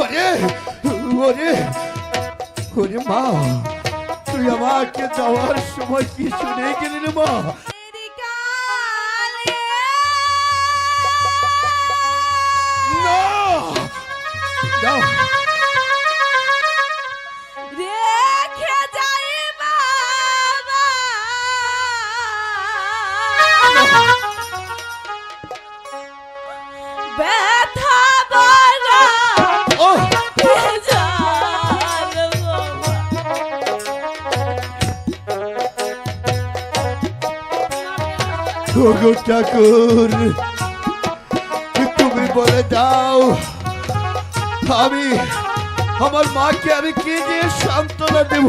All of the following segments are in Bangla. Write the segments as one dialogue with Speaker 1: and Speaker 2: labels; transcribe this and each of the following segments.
Speaker 1: ওরে ওরে ওরে মা তুই আমাকে যাওয়ার সময় কি শুনে গেলি রে মা
Speaker 2: No! No!
Speaker 1: ওগো ঠাকুর তুমি বলে দাও? আমি আমার মাকে আমি কি দিয়ে সান্ত্বনা দেব?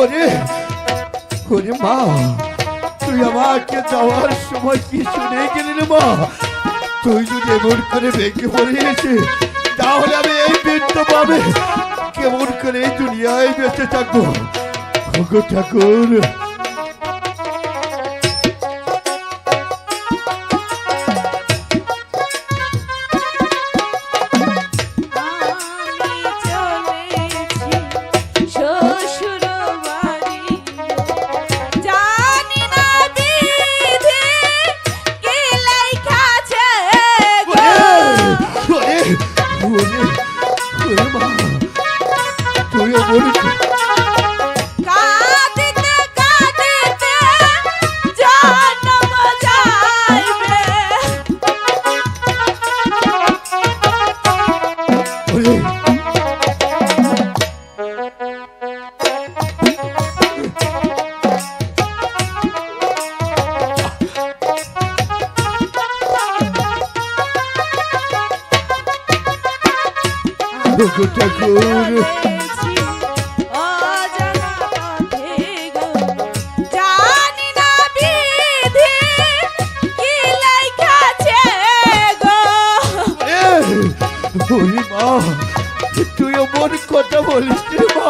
Speaker 1: ওরে ওরে মা, তুই আমাকে যাওয়ার সময় কি শুনে গেলি রে মা তুই যদি এমন করে ভেঙে পড়িয়েছে, তাহলে আমি এই বৃদ্ধ পাবে। কেমন করে এই দুনিয়ায় বেঁচে থাকব? ঠাকুর তুই এমন করে-
Speaker 2: কাঁদিতে
Speaker 1: এ, ওরে মা তুই এমন কথা বলিস রে মা।